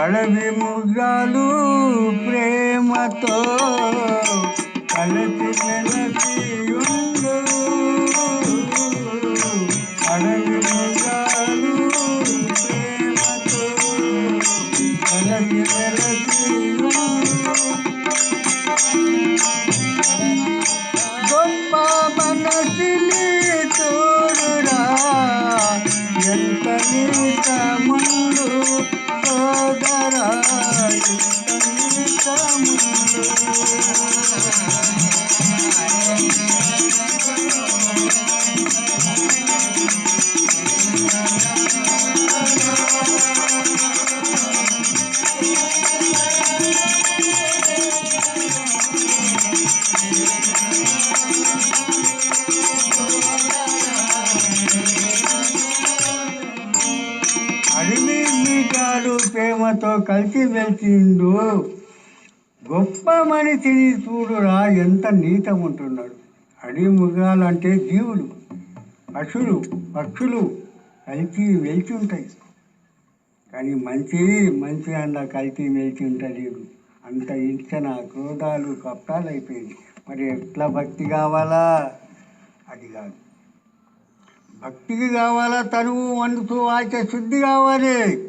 అడవి ముగ్గాలు ప్రేమతో కలిపి మెలసి ఉండు. అడవి ముగ్గాలు ప్రేమతో కలిపి మెలసి ఉండు. ఎంత నీత ముందు సోదరా ఎంత కలిసి వెళ్తుండు. గొప్ప మనిషిని చూడురా ఎంత నీతం ఉంటున్నాడు అడవి మృగాలు అంటే జీవులు పశువులు పక్షులు కలిసి వెళ్తూ ఉంటాయి కానీ మంచి మంచి అన్న కలిసి వెళ్తూ ఉంటలేదు అంత ఇచ్చన క్రోధాలు కప్టాలు అయిపోయింది మరి ఎట్లా భక్తి కావాలా? అది కాదు. భక్తికి కావాలా తనువు మనసు ఆచ శుద్ధి కావాలి.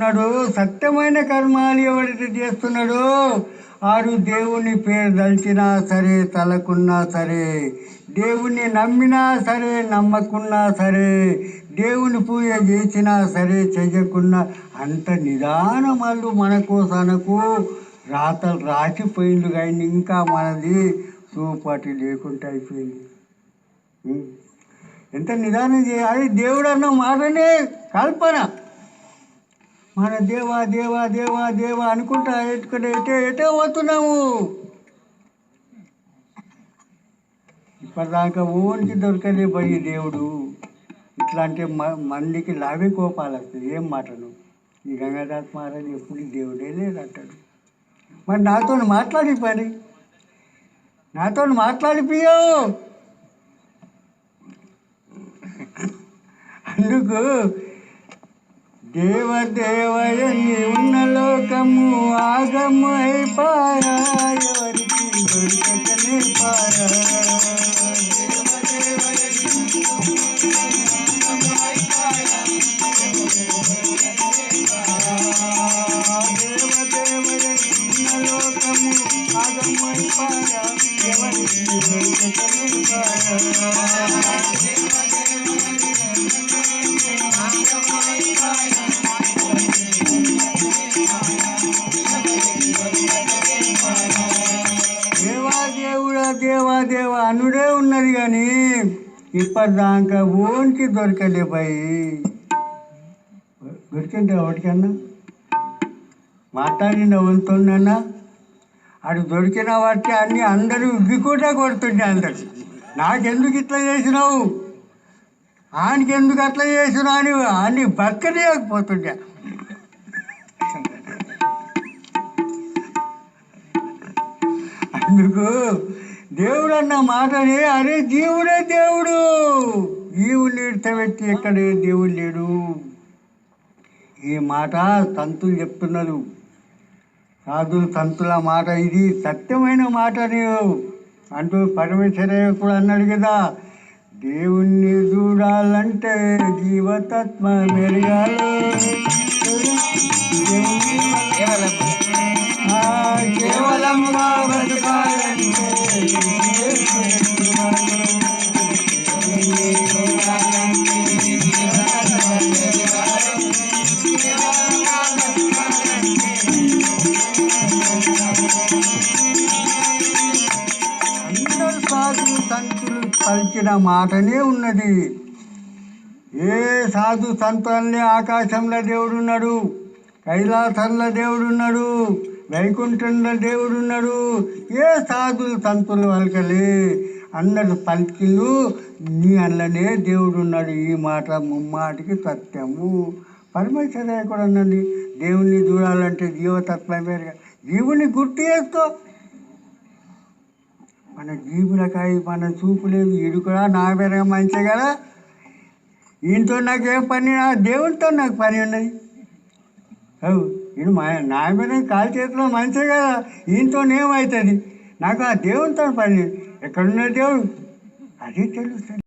మహారాజ్ సత్యమైన కర్మాలు ఎవరైతే చేస్తున్నాడో? ఆడు దేవుని పేరు దలిచినా సరే తలకున్నా సరే. దేవుణ్ణి నమ్మినా సరే నమ్మకున్నా సరే. దేవుని పూజ చేసినా సరే చేయకున్నా అంత నిదానం వాళ్ళు మన రాతలు రాసిపోయిండు కానీ ఇంకా మనది సూపాటి లేకుండా అయిపోయింది. ఎంత నిదానం చేయాలి? దేవుడు అన్న మాటనే కల్పన. మన దేవా దేవా దేవా దేవా అనుకుంటా ఎట్టుకుంటే ఎటే ఎటే పోతున్నాము ఇప్పటిదాకా ఓనికి దొరకలే పోయి దేవుడు. ఇట్లా అంటే మందికి లావే కోపాలు వస్తుంది ఏం మాటలు? ఈ గంగాదాస్ మహారాజ్ ఎప్పుడు దేవుడే లేదంటాడు మరి నాతో మాట్లాడి పని. నాతో మాట్లాడిపోయావు అందుకు దేవదేవయని ఉన్న లోకము ఆగము ఎవరికి దొరికనే పారా. కూడా దేవా దేవా అనుడే ఉన్నది కానీ ఇప్పటిదాకా ఓనికి దొరకలే పోయి దొరికింది ఒకటికన్నా మాట్లాడిన వంతున్నా అటు దొరికిన వాటి అన్ని అందరూ ఉగ్గికూట కొడుతుండే అందరు. నాకెందుకు ఇట్లా చేసినావు? ఆయనకి ఎందుకు అట్లా చేసినావు అని అన్ని బక్కనేయకపోతుండే అందుకు దేవుడు అన్న మాటని అరే జీవుడే దేవుడు! జీవుని ఇడతబెట్టి ఎక్కడే దేవుడు లేడు? ఈ మాట తంతులు చెప్తున్నారు. సాధులు సంతుల మాట ఇది సత్యమైన మాట నీవు అంటూ పరమేశ్వరయ్య కూడా అన్నాడు కదా దేవుణ్ణి చూడాలంటే జీవతత్వ మెరగాలి అందరు సాధు సంతులు పలికిన మాటనే ఉన్నది. ఏ సాధు సంతాన్ని ఆకాశంలో దేవుడున్నాడు కైలాసంలో దేవుడున్నాడు వైకుంఠంలో దేవుడున్నాడు ఏ సాధులు సంతులు పలకలే? అందరు పలికిలు నీ అందులోనే దేవుడున్నాడు. ఈ మాట ముమ్మాటికి సత్యము. పరమేశ్వర కూడా అన్నది దేవుణ్ణి చూడాలంటే జీవతత్వం వేరుగా జీవుని గుర్తు చేస్తూ మన జీవులకాయ మన చూపు లేదు ఈడు కూడా నా పెరగ మంచి కదా. ఈయనతో నాకు ఏం పని నా దేవునితో నాకు పని ఉన్నది. అవు ఈయన మా నా మీద కాలు చేతిలో మంచి కదా. ఈయనతో ఏమవుతుంది? నాకు ఆ దేవునితో పని ఎక్కడున్న దేవుడు? అది తెలుస్తుంది.